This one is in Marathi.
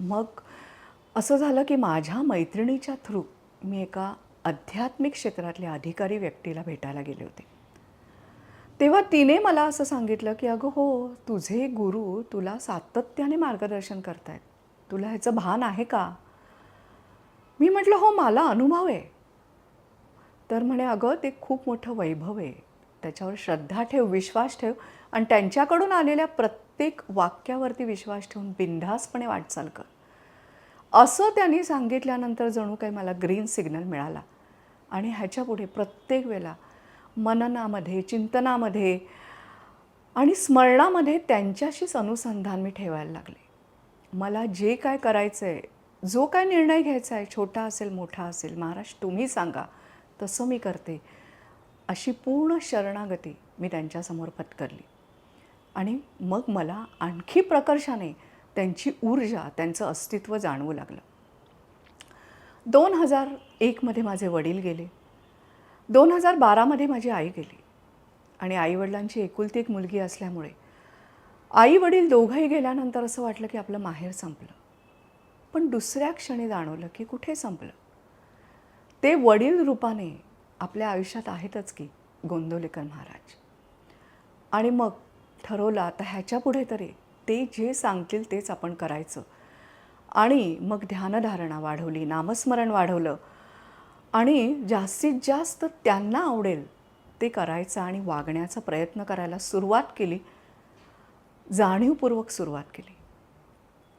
मग असं झालं की माझ्या मैत्रिणीच्या थ्रू मी एका आध्यात्मिक क्षेत्रातल्या अधिकारी व्यक्तीला भेटायला गेले होते. तेव्हा तिने मला असं सांगितलं की अगं हो तुझे गुरु तुला सातत्याने मार्गदर्शन करतायत. तुला ह्याचं भान आहे का? मी म्हटलं हो मला अनुभव आहे. तर म्हणे अगं ते खूप मोठं वैभव आहे. त्याच्यावर श्रद्धा ठेव विश्वास ठेव आणि त्यांच्याकडून आलेल्या प्रत्येक वाक्यावरती विश्वास ठेवून बिनधास्तपणे वाटचाल कर. असं त्यांनी सांगितल्यानंतर जणू काही मला ग्रीन सिग्नल मिळाला. आणि ह्याच्यापुढे प्रत्येक वेळेला मननामध्ये चिंतनामध्ये आणि स्मरणामध्ये त्यांच्याशीच अनुसंधान मी ठेवायला लागले. मला जे काय करायचं आहे जो काय निर्णय घ्यायचा आहे छोटा असेल मोठा असेल महाराज तुम्ही सांगा. तसं मी करते. अशी पूर्ण शरणागती मी त्यांच्यासमोर पत्करली आणि मग मला आणखी प्रकर्षाने त्यांची ऊर्जा त्यांचं अस्तित्व जाणवू लागलं. दोन हजार एकमध्ये माझे वडील गेले. दोन हजार बारामध्ये माझी आई गेली. आणि आईवडिलांची एकुलती एक मुलगी असल्यामुळे आई वडील दोघंही गेल्यानंतर असं वाटलं की आपलं माहेर संपलं. पण दुसऱ्या क्षणी जाणवलं की कुठे संपलं. ते वडील रूपाने आपल्या आयुष्यात आहेतच की गोंदवलेकर महाराज. आणि मग ठरवलं आता ह्याच्या पुढे तरी ते जे सांगतील तेच आपण करायचं. आणि मग ध्यानधारणा वाढवली नामस्मरण वाढवलं. आणि जास्तीत जास्त त्यांना आवडेल ते करायचं आणि वागण्याचा प्रयत्न करायला सुरुवात केली. जाणीवपूर्वक सुरुवात केली.